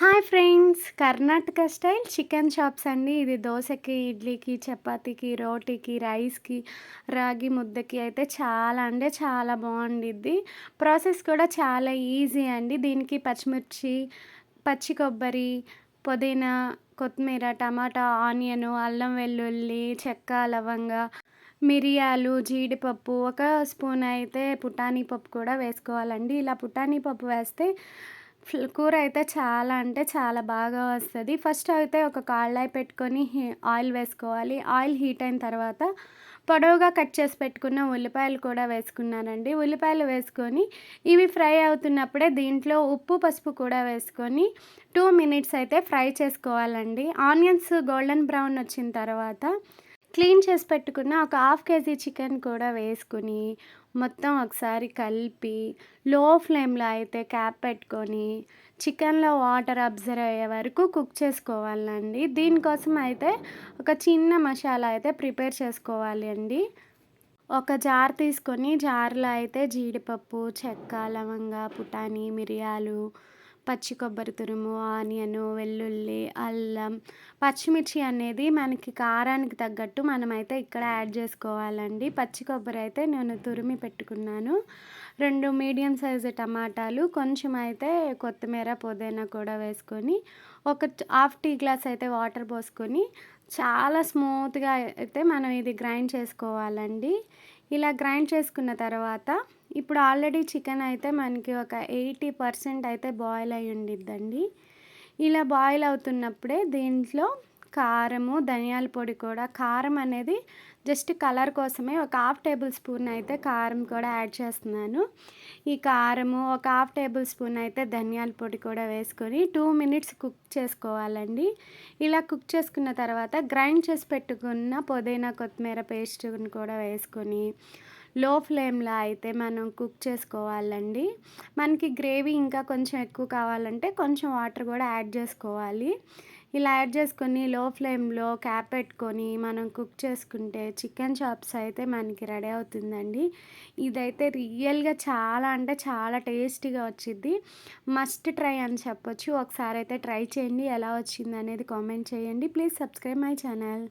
Hi friends. Karnataka style chicken shops అండి. ఇది దోశకి ఇడ్లీకి చపాతీకి రోటీకి రైస్కి రాగి ముద్దకి అయితే చాలా అంటే చాలా బాగుండిద్ది. ప్రాసెస్ కూడా చాలా ఈజీ అండి. దీనికి పచ్చిమిర్చి పచ్చి కొబ్బరి పుదీనా కొత్తిమీర టమాటా ఆనియన్ అల్లం వెల్లుల్లి చెక్క లవంగ మిరియాలు జీడిపప్పు ఒక స్పూన్ అయితే పుటానీ పప్పు కూడా వేసుకోవాలండి. ఇలా పుటానీ పప్పు వేస్తే కూర అయితే చాలా అంటే చాలా బాగా వస్తుంది. ఫస్ట్ అయితే ఒక కాళ్ళాయి పెట్టుకొని ఆయిల్ వేసుకోవాలి. ఆయిల్ హీట్ అయిన తర్వాత పొడవుగా కట్ చేసి పెట్టుకున్న ఉల్లిపాయలు కూడా వేసుకున్నానండి. ఉల్లిపాయలు వేసుకొని ఇవి ఫ్రై అవుతున్నప్పుడే దీంట్లో ఉప్పు పసుపు కూడా వేసుకొని టూ మినిట్స్ అయితే ఫ్రై చేసుకోవాలండి. ఆనియన్స్ గోల్డెన్ బ్రౌన్ వచ్చిన తర్వాత క్లీన్ చేసి పెట్టుకున్న ఒక హాఫ్ కేజీ చికెన్ కూడా వేసుకుని మొత్తం ఒకసారి కలిపి లో ఫ్లేమ్లో అయితే క్యాప్ పెట్టుకొని చికెన్లో వాటర్ అబ్జర్వ్ అయ్యే వరకు కుక్ చేసుకోవాలండి. దీనికోసం అయితే ఒక చిన్న మసాలా అయితే ప్రిపేర్ చేసుకోవాలి అండి. ఒక జార్ తీసుకొని జార్లో అయితే జీడిపప్పు చెక్క లవంగ పుటాని మిరియాలు పచ్చి కొబ్బరి తురుము ఆనియను వెల్లుల్లి అల్లం పచ్చిమిర్చి అనేది మనకి కారానికి తగ్గట్టు మనమైతే ఇక్కడ యాడ్ చేసుకోవాలండి. పచ్చి కొబ్బరి అయితే నేను తురిమి పెట్టుకున్నాను. రెండు మీడియం సైజు టమాటాలు కొంచెం అయితే కొత్తిమీర పుదీనా కూడా వేసుకొని ఒక హాఫ్ టీ గ్లాస్ అయితే వాటర్ పోసుకొని చాలా స్మూత్గా అయితే మనం ఇది గ్రైండ్ చేసుకోవాలండి. ఇలా గ్రైండ్ చేసుకున్న తర్వాత ఇప్పుడు ఆల్రెడీ చికెన్ అయితే మనకి ఒక ఎయిటీ పర్సెంట్ అయితే బాయిల్ అయి ఉండిద్దండి. ఇలా బాయిల్ అవుతున్నప్పుడే దీంట్లో కారము ధనియాల పొడి కూడా. కారం అనేది జస్ట్ కలర్ కోసమే ఒక హాఫ్ టేబుల్ స్పూన్ అయితే కారం కూడా యాడ్ చేస్తున్నాను. ఈ కారము ఒక హాఫ్ టేబుల్ స్పూన్ అయితే ధనియాల పొడి కూడా వేసుకొని టూ మినిట్స్ కుక్ చేసుకోవాలండి. ఇలా కుక్ చేసుకున్న తర్వాత గ్రైండ్ చేసి పెట్టుకున్న పుదీనా కొత్తిమీర పేస్ట్ని కూడా వేసుకొని లో ఫ్లేమ్లో అయితే మనం కుక్ చేసుకోవాలండి. మనకి గ్రేవీ ఇంకా కొంచెం ఎక్కువ కావాలంటే కొంచెం వాటర్ కూడా యాడ్ చేసుకోవాలి. ఇలా యాడ్ చేసుకొని లో ఫ్లేమ్లో క్యాప్ పెట్టుకొని మనం కుక్ చేసుకుంటే చికెన్ చాప్స్ అయితే మనకి రెడీ అవుతుందండి. ఇదైతే రియల్గా చాలా అంటే చాలా టేస్టీగా వచ్చింది మస్ట్ ట్రై అని చెప్పొచ్చు. ఒకసారి అయితే ట్రై చేయండి ఎలా వచ్చింది అనేది కామెంట్ చేయండి. Please subscribe my channel.